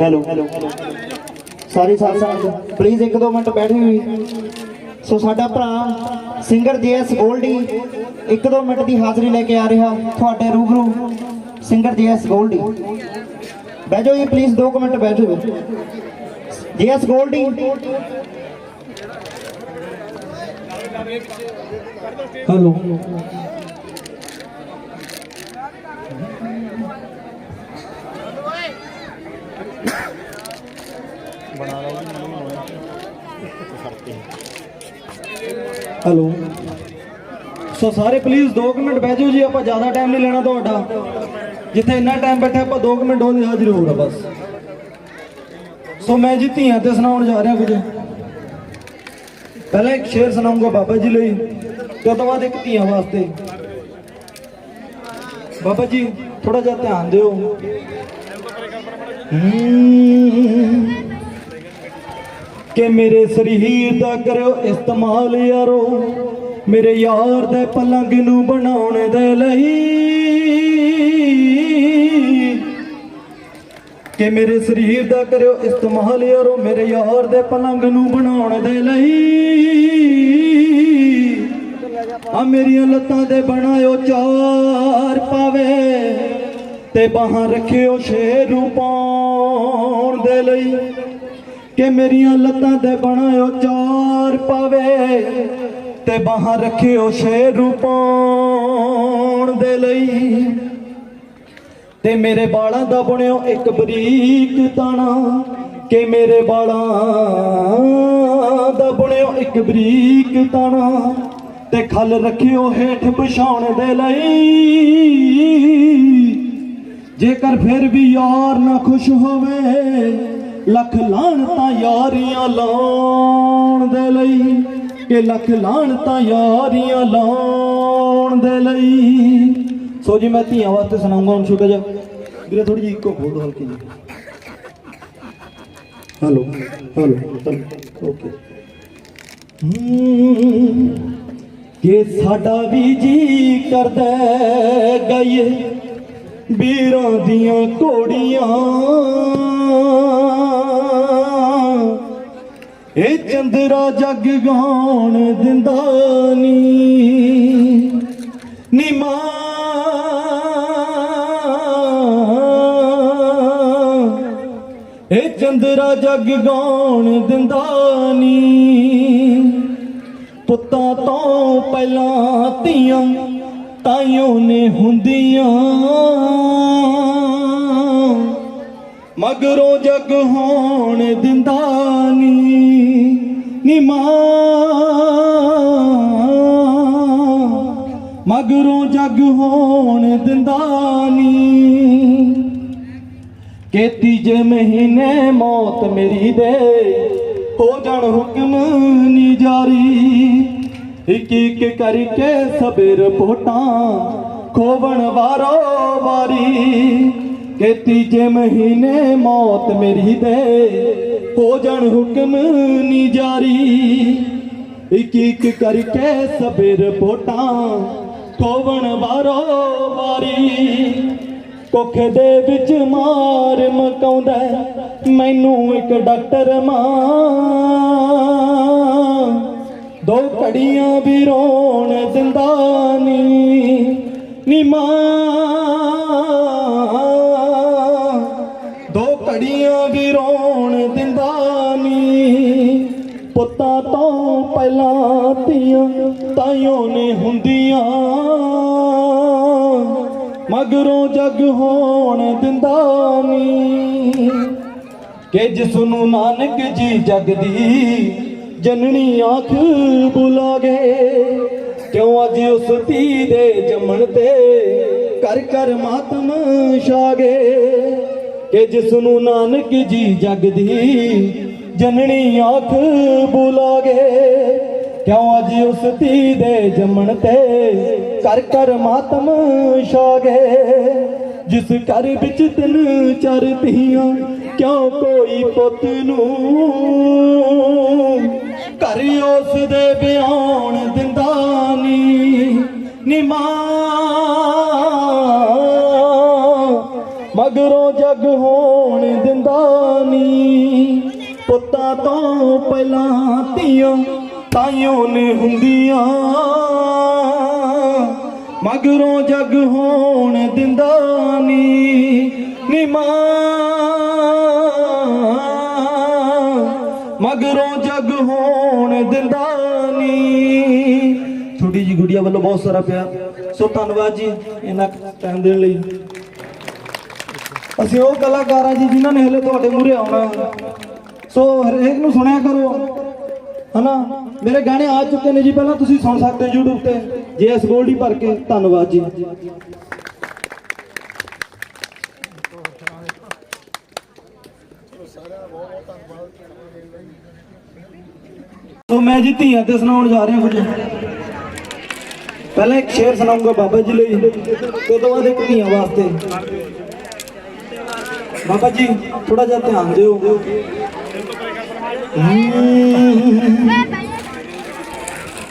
Hello ਸਾਰੀ ਸਾਰੀ ਸੰਗਤ please ਇੱਕ ਦੋ ਮਿੰਟ ਬੈਠੀ ਹੋਈ ਸੋ ਸਾਡਾ ਭਰਾ ਸਿੰਗਰ ਜੀਐਸ ਗੋਲਡੀ ਇੱਕ ਦੋ ਮਿੰਟ ਦੀ ਹਾਜ਼ਰੀ ਲੈ ਕੇ ਆ ਰਿਹਾ ਤੁਹਾਡੇ ਰੂਬਰੂ ਸਿੰਗਰ ਜੀਐਸ ਗੋਲਡੀ। ਬਹਿ ਜਾਓ ਜੀ ਪਲੀਜ਼ 2 ਮਿੰਟ ਬੈਠੋ ਜਾਓ GS Goldie. Hello hello. So ਸਾਰੇ ਪਲੀਜ਼ 2 ਮਿੰਟ ਬਹਿ ਜਾਓ ਜੀ ਆਪਾਂ ਜ਼ਿਆਦਾ ਟਾਈਮ ਨਹੀਂ ਲੈਣਾ ਤੁਹਾਡਾ। ਜਿੱਥੇ ਇੰਨਾ ਟਾਈਮ ਬੈਠਾ ਆਪਾਂ 2 ਮਿੰਟ ਉਹਦੀ ਹਾਜ਼ਰੀ ਹੋਊਗਾ ਬਸ। ਸੋ ਮੈਂ ਜੀ ਧੀਆਂ ਤੇ ਸੁਣਾਉਣ ਜਾ ਰਿਹਾ ਕੁਝ ਪਹਿਲਾਂ ਇੱਕ ਸ਼ੇਰ ਸੁਣਾਉਂਗਾ ਬਾਬਾ ਜੀ ਲਈ ਤੇ ਉਸ ਤੋਂ ਬਾਅਦ ਇੱਕ ਧੀਆਂ ਵਾਸਤੇ। ਬਾਬਾ ਜੀ ਥੋੜਾ ਜਿਹਾ ਧਿਆਨ ਦਿਓ। ਹਮ, ਕਿ ਮੇਰੇ ਸਰੀਰ ਦਾ ਕਰਿਓ ਇਸਤੇਮਾਲ ਯਾਰੋ। ਮੇਰੇ ਯਾਰ ਦੇ ਪਲੰਗ ਨੂੰ ਬਣਾਉਣ ਦੇ ਲਈ। ਕਿ ਮੇਰੇ ਸਰੀਰ ਦਾ ਕਰਿਓ ਇਸਤੇਮਾਲ ਯਾਰੋ। ਮੇਰੇ ਯਾਰ ਦੇ ਪਲੰਗ ਨੂੰ ਬਣਾਉਣ ਦੇ ਲਈ। ਆ ਮੇਰੀਆਂ ਲੱਤਾਂ ਦੇ ਬਣਾਇਓ ਚਾਰ ਪਾਵੇ ਤੇ ਬਾਹਾਂ ਰੱਖਿਓ ਸ਼ੇਰੂ ਪਾਉਣ ਦੇ ਲਈ। ਕਿ ਮੇਰੀਆਂ ਲੱਤਾਂ ਤੇ ਬਣਾਇਓ ਚਾਰ ਪਾਵੇ ਤੇ ਬਾਹਾਂ ਰੱਖਿਓ ਸ਼ੇਰੂ ਪਾਉਣ ਦੇ ਲਈ। ਤੇ ਮੇਰੇ ਬਾਲਾਂ ਦਾ ਬਣਿਓ ਇੱਕ ਬਰੀਕ ਤਾਣਾ। ਕਿ ਮੇਰੇ ਬਾਲਾਂ ਦਾ ਬਣਿਓ ਇੱਕ ਬਰੀਕ ਤਾਣਾ। ਤੇ ਖਲ ਰੱਖਿਓ ਹੇਠ ਪਛਾਉਣ ਦੇ ਲਈ। ਜੇਕਰ ਫਿਰ ਵੀ ਯਾਰ ਨਾ ਖੁਸ਼ ਹੋਵੇ ਲੱਖ ਲਾਹਣਤਾਂ ਯਾਰੀਆਂ ਲਾਉਣ ਦੇ ਲਈ। ਕਿ ਲੱਖ ਲਾਹਣਤਾਂ ਯਾਰੀਆਂ ਲਾਉਣ ਦੇ ਲਈ। ਸੋ ਜੀ, ਮੈਂ ਧੀਆਂ ਵਾਸਤੇ ਸੁਣਾਉਂਗਾ, ਹੁਣ ਛੋਟਾ ਜਿਹਾ। ਵੀਰੇ ਥੋੜੀ ਜਿਹੀ ਇੱਕੋ ਖੋਲ ਹਲਕੀ ਜੀ ਹੈਲੋ ਹੈਲੋ ਓਕੇ। ਕਿ ਸਾਡਾ ਵੀ ਜੀ ਕਰਦਾ ਗਾਈਏ। ਵੀਰਾਂ ਦੀਆਂ ਘੋੜੀਆਂ ਚੰਦਰਾ ਜੱਗ ਗਾਉਣ ਦਿੰਦਾ ਨੀ। ਨੀ ਮਾਂ। ਇਹ ਚੰਦਰਾ ਜੱਗ ਗਾਉਣ ਦਿੰਦਾ ਨੀ। ਪੁੱਤਾਂ ਤੋਂ ਪਹਿਲਾਂ ਧੀਆਂ ਤਾਈਓ ਨੇ ਹੁੰਦੀਆਂ। ਮਗਰੋਂ ਜੱਗ ਹੋਣ ਦਿੰਦਾ ਨੀ। ਨੀ ਮਾਂ। ਮਗਰੋਂ ਜੱਗ ਹੋਣ ਦਿੰਦਾ ਨੀ। ਕਿ ਤੀਜੇ ਮਹੀਨੇ ਮੌਤ ਮੇਰੀ ਦੇ, ਹੋ ਜਾਣ ਹੁਕਮ ਨੀ ਜਾਰੀ। ਇੱਕ ਇੱਕ ਕਰਕੇ ਸਬੇ ਰਿਪੋਰਟਾਂ ਖੋਵਣ ਵਾਰੋ ਵਾਰੀ। ਕਿ ਤੀਜੇ ਮਹੀਨੇ ਮੌਤ ਮੇਰੀ ਦੇ ਹੋ ਜਾਣ ਹੁਕਮ ਨੀ ਜਾਰੀ। ਇੱਕ ਇੱਕ ਕਰਕੇ ਸਬੇ ਰਿਪੋਰਟਾਂ ਕੋਵਣ ਵਾਰੋ ਵਾਰੀ। ਕੁੱਖ ਦੇ ਵਿੱਚ ਮਾਰ ਮਕਾਉਂਦਾ ਮੈਨੂੰ ਇੱਕ ਡਾਕਟਰ ਮਾਂ। ਦੋ ਘੜੀਆਂ ਵੀ ਰੋਣ ਦਿੰਦਾ ਨੀ ਨੀ ਮਾਂ। ਘੜੀਆਂ ਵੀ ਰੋਣ ਦਿੰਦਾ ਨੀ ਪੁੱਤਾਂ ਤੋਂ ਪਹਿਲਾਂ ਧੀਆਂ ਤਾਈਓ ਨੇ ਹੁੰਦੀਆਂ। ਮਗਰੋਂ ਜੱਗ ਹੋਣ ਦਿੰਦਾ ਨੀ ਕਿ ਜਿਸ ਨੂੰ ਨਾਨਕ ਜੀ ਜਗ ਦੀ ਜਨਨੀ ਆਖ ਬੁਲਾਗੇ ਕਿਉਂ ਅੱਜ ਉਸ ਧੀ ਦੇ ਜੰਮਣ ਤੇ ਕਰ ਕਰ ਮਾਤਮ ਛਾਗੇ ਕਿ ਜਿਸ ਨੂੰ ਨਾਨਕ ਜੀ ਜਗ ਦੀ ਜਨਨੀ ਆਖ ਬੁਲਾਗੇ। ਕਿਉਂ ਅੱਜ ਉਸ ਧੀ ਦੇ ਜੰਮਣ ਤੇ ਕਰ ਕਰ ਮਾਤਮ ਛਾਗੇ। ਜਿਸ ਘਰ ਵਿੱਚ ਤਿੰਨ ਚਾਰ ਧੀਆਂ, ਕਿਉਂ ਕੋਈ ਪੁੱਤ ਨੂੰ ਘਰ ਉਸ ਦੇ ਵਿਆਹਣ ਦਿੰਦਾ ਨੀ। ਨਿਮਾਂ ਮਗਰੋਂ ਜੱਗ ਹੋਣ ਦਿੰਦਾ ਨੀ ਪੁੱਤਾਂ ਤੋਂ ਪਹਿਲਾਂ ਧੀਆਂ ਤਾਈਓ ਨੇ ਹੁੰਦੀਆਂ। ਮਗਰੋਂ ਜੱਗ ਹੋਣ ਦਿੰਦਾ ਨੀ ਨੀ ਮਗਰੋਂ ਜੱਗ ਹੋਣ ਦਿੰਦਾ ਨੀ ਛੋਟੀ ਜੀ ਗੁੜੀਆ ਵੱਲੋਂ ਬਹੁਤ ਸਾਰਾ ਪਿਆਰ। ਸੋ ਧੰਨਵਾਦ ਜੀ ਇਹਨਾਂ ਟਾਈਮ ਦੇਣ ਲਈ। ਅਸੀਂ ਉਹ ਕਲਾਕਾਰ ਆ ਜੀ ਜਿਨ੍ਹਾਂ ਨੇ ਹਲੇ ਤੁਹਾਡੇ ਮੂਹਰੇ ਆਉਣਾ ਸੋ ਹਰੇਕ ਨੂੰ ਸੁਣਿਆ ਕਰੋ। ਹਨਾ? ਮੇਰੇ ਗਾਣੇ ਆ ਚੁੱਕੇ ਨੇ ਜੀ, ਪਹਿਲਾਂ ਤੁਸੀਂ ਸੁਣ ਸਕਦੇ ਹੋ YouTube ਤੇ। ਜੇਐਸ ਗੋਲਡੀ ਭਰ ਕੇ, ਧੰਨਵਾਦ ਜੀ। ਸੋ ਮੈਂ ਜੀ ਧੀਆਂ ਤੇ ਸੁਣਾਉਣ ਜਾ ਰਿਹਾ ਕੁਝ। ਪਹਿਲਾਂ ਇੱਕ ਸ਼ੇਰ ਸੁਣਾਉਂਗਾ ਬਾਬਾ ਜੀ ਲਈ, ਤੇ ਤੋਂ ਬਾਅਦ ਇੱਕ ਧੀਆਂ ਵਾਸਤੇ। ਬਾਬਾ ਜੀ ਥੋੜਾ ਜਿਹਾ ਧਿਆਨ ਦਿਓ।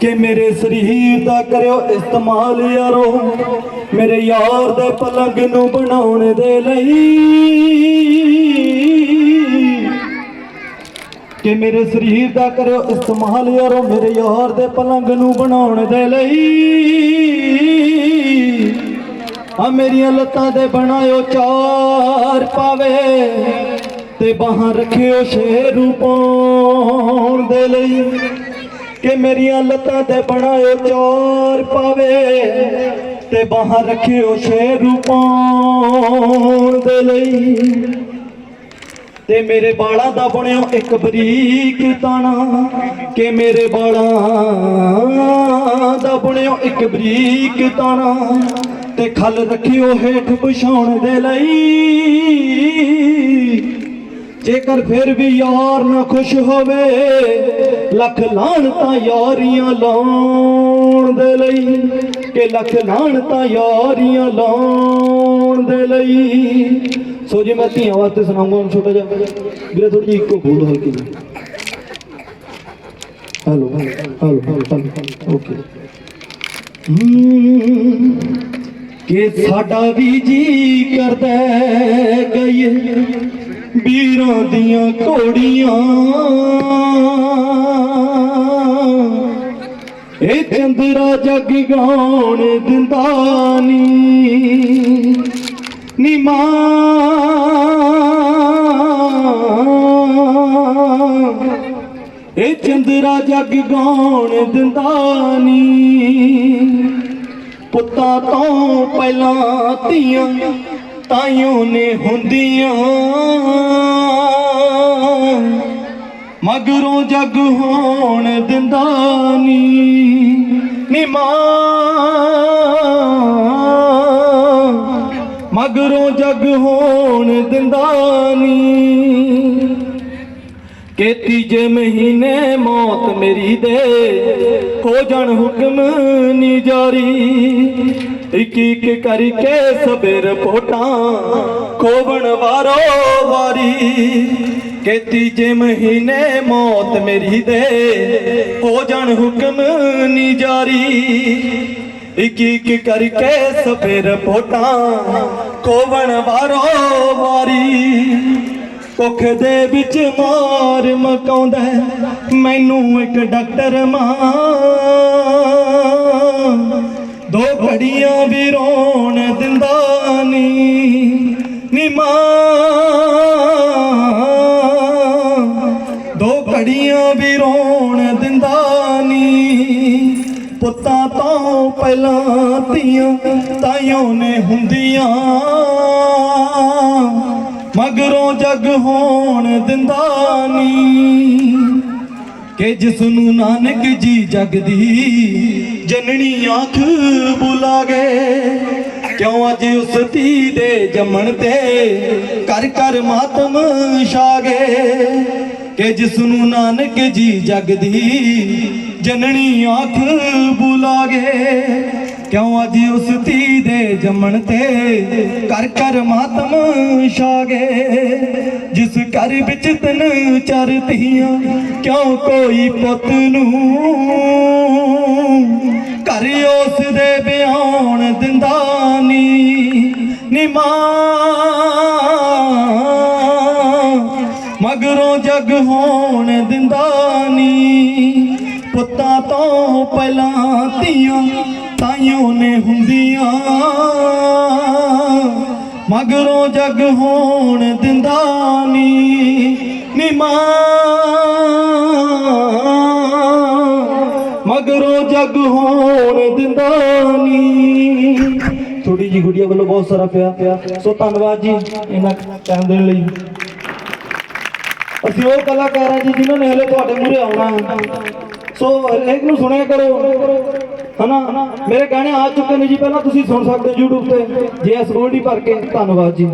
ਕਿ ਮੇਰੇ ਸਰੀਰ ਦਾ ਕਰਿਓ ਇਸਤੇਮਾਲ ਯਾਰੋ। ਮੇਰੇ ਯਾਰ ਦੇ ਪਲੰਗ ਨੂੰ ਬਣਾਉਣ ਦੇ ਲਈ। ਕਿ ਮੇਰੇ ਸਰੀਰ ਦਾ ਕਰਿਓ ਇਸਤੇਮਾਲ ਯਾਰੋ। ਮੇਰੇ ਯਾਰ ਦੇ ਪਲੰਗ ਨੂੰ ਬਣਾਉਣ ਦੇ ਲਈ। ਆ ਮੇਰੀਆਂ ਲੱਤਾਂ ਦੇ ਬਣਾਇਓ ਚਾਰ ਪਾਵੇ ਤੇ ਬਾਹਾਂ ਰੱਖਿਓ ਸ਼ੇਰੂ ਪਾਉਣ ਦੇ ਲਈ ਕਿ ਮੇਰੀਆਂ ਲੱਤਾਂ ਦੇ ਬਣਾਇਓ ਚਾਰ ਪਾਵੇ ਤੇ ਬਾਹਾਂ ਰੱਖਿਓ ਸ਼ੇਰੂ ਪਾਉਣ ਦੇ ਲਈ ਤੇ ਮੇਰੇ ਬਾਲਾਂ ਦਾ ਬਣਿਓ ਇੱਕ ਬਰੀਕ ਤਾਣਾ ਕਿ ਮੇਰੇ ਬਾਲਾਂ ਦਾ ਬਣਿਓ ਇੱਕ ਬਰੀਕ ਤਾਣਾ ਤੇ ਖਲ ਰੱਖਿਓ ਹੇਠ ਪਛਾਉਣ ਦੇ ਲਈ। ਜੇਕਰ ਫਿਰ ਵੀ ਯਾਰ ਨਾ ਖੁਸ਼ ਹੋਵੇ, ਲੱਖ ਲਾਣ ਤਾਂ ਯਾਰੀਆਂ ਲਾਉਣ ਦੇ ਲਈ। ਕਿ ਲੱਖ ਲਾਣ ਤਾਂ ਯਾਰੀਆਂ ਲਾਉਣ ਦੇ ਲਈ। ਸੋ ਜੇ, ਮੈਂ ਧੀਆਂ ਵਾਸਤੇ ਸੁਣਾਉਂਗਾ ਹੁਣ ਛੋਟਾ ਜਿਹਾ। ਵੀਰੇ ਥੋੜੀ ਜਿਹੀ ਇੱਕੋ ਬੋਲ ਹਲਕੀ ਜਿਹੀ। Hello hello hello okay. ਕਿ ਸਾਡਾ ਵੀ ਜੀ ਕਰਦਾ ਗਈ। ਵੀਰਾਂ ਦੀਆਂ ਘੋੜੀਆਂ। ਇਹ ਚੰਦਰਾ ਜੱਗ ਗਾਉਣ ਦਿੰਦਾ ਨੀ। ਨੀ ਮਾਂ। ਇਹ ਚੰਦਰਾ ਜੱਗ ਗਾਉਣ ਦਿੰਦਾ ਨੀ। ਪੁੱਤਾਂ ਤੋਂ ਪਹਿਲਾਂ ਧੀਆਂ ਤਾਈਓ ਨੇ ਹੁੰਦੀਆਂ। ਮਗਰੋਂ ਜੱਗ ਹੋਣ ਦਿੰਦਾ ਨੀ ਨੀ ਮਾਂ। ਮਗਰੋਂ ਕਿ ਤੀਜੇ ਮਹੀਨੇ ਮੌਤ ਮੇਰੀ ਦੇ, ਹੋ ਜਾਣ ਹੁਕਮ ਨੀ ਜਾਰੀ। ਇੱਕ ਇੱਕ ਕਰਕੇ ਸਬੇ ਰਿਪੋਰਟਾਂ ਖੋਵਣ ਵਾਰੋ ਵਾਰੀ। ਕਿ ਤੀਜੇ ਮਹੀਨੇ ਮੌਤ ਮੇਰੀ ਦੇ, ਹੋ ਜਾਣ ਹੁਕਮ ਨੀ ਜਾਰੀ। ਇੱਕ ਇੱਕ ਕਰਕੇ ਸਬੇ ਰਿਪੋਰਟਾਂ ਖੋਵਣ ਵਾਰੋ ਵਾਰੀ। ਕੁੱਖ ਦੇ ਵਿੱਚ ਮਾਰ ਮਕਾਉਂਦਾ ਮੈਨੂੰ ਇੱਕ ਡਾਕਟਰ ਮਾਂ। ਦੋ ਘੜੀਆਂ ਵੀ ਰੋਣ ਦਿੰਦਾ ਨੀ ਨੀ ਮਾਂ। ਦੋ ਘੜੀਆਂ ਵੀ ਰੋਣ ਦਿੰਦਾ ਨੀ। ਪੁੱਤਾਂ ਤੋਂ ਪਹਿਲਾਂ ਧੀਆਂ ਤਾਈਆਂ ਨੇ ਹੁੰਦੀਆਂ। ਮਗਰੋਂ ਜੱਗ ਹੋਣ ਦਿੰਦਾ ਨੀ ਕਿ ਜਿਸ ਨੂੰ ਨਾਨਕ ਜੀ ਜਗ ਦੀ ਜਨਨੀ ਆਖ ਬੁਲਾ ਗਏ ਕਿਉਂ ਅੱਜ ਉਸ ਧੀ ਦੇ ਜੰਮਣ ਤੇ ਕਰ ਕਰ ਮਾਤਮ ਛਾ ਕਿ ਜਿਸ ਨੂੰ ਨਾਨਕ ਜੀ ਜਗ ਦੀ ਜਨਨੀ ਆਖ ਬੁਲਾ ਗਏ ਕਿਉਂ ਅੱਜ ਉਸ ਧੀ ਦੇ ਜੰਮਣ ਤੇ ਕਰ ਕਰ ਮਾਤਮ ਛਾ ਜਿਸ ਘਰ ਵਿੱਚ ਤਨ ਚਰ ਧੀਆਂ, ਕਿਉਂ ਕੋਈ ਪੁੱਤ ਨੂੰ ਘਰ ਉਸ ਦੇ ਬਿਆਨ ਦਿੰਦਾ ਨੀ ਨੀਮਾਂ ਮਗਰੋਂ ਜਗ ਹੋਣ ਦਿੰਦਾ ਨੀ ਪੁੱਤਾਂ ਤੋਂ ਪਹਿਲਾਂ ਧੀਆਂ ਤਾਈਓ ਨੇ ਹੁੰਦੀਆਂ, ਮਗਰੋਂ ਜਗ ਹੋਣ ਦਿੰਦਾ ਨੀ ਨੀ ਮਗਰੋਂ ਜੱਗ ਹੋਣ ਦਿੰਦਾ ਨੀ। ਥੋੜੀ ਜੀ ਗੁੜੀਆ ਵੱਲੋਂ ਬਹੁਤ ਸਾਰਾ ਪਿਆ ਪਿਆ ਸੋ ਧੰਨਵਾਦ ਜੀ ਇਹਨਾਂ ਟਾਈਮ ਦੇਣ ਲਈ। ਅਸੀਂ ਉਹ ਕਲਾਕਾਰ ਆ ਜੀ ਜਿਨ੍ਹਾਂ ਨੇ ਹਲੇ ਤੁਹਾਡੇ ਮੂਹਰੇ ਆਉਣਾ ਸੋ ਹਰੇਕ ਨੂੰ ਸੁਣਿਆ ਕਰੋ। ਹਨਾ? ਮੇਰੇ ਗਾਣੇ ਆ ਚੁੱਕੇ ਨੇ ਜੀ, ਪਹਿਲਾਂ ਤੁਸੀਂ ਸੁਣ ਸਕਦੇ ਹੋ YouTube ਤੇ। ਜੇ ਜੀਐਸ ਗੋਲਡੀ ਭਰ ਕੇ, ਧੰਨਵਾਦ ਜੀ।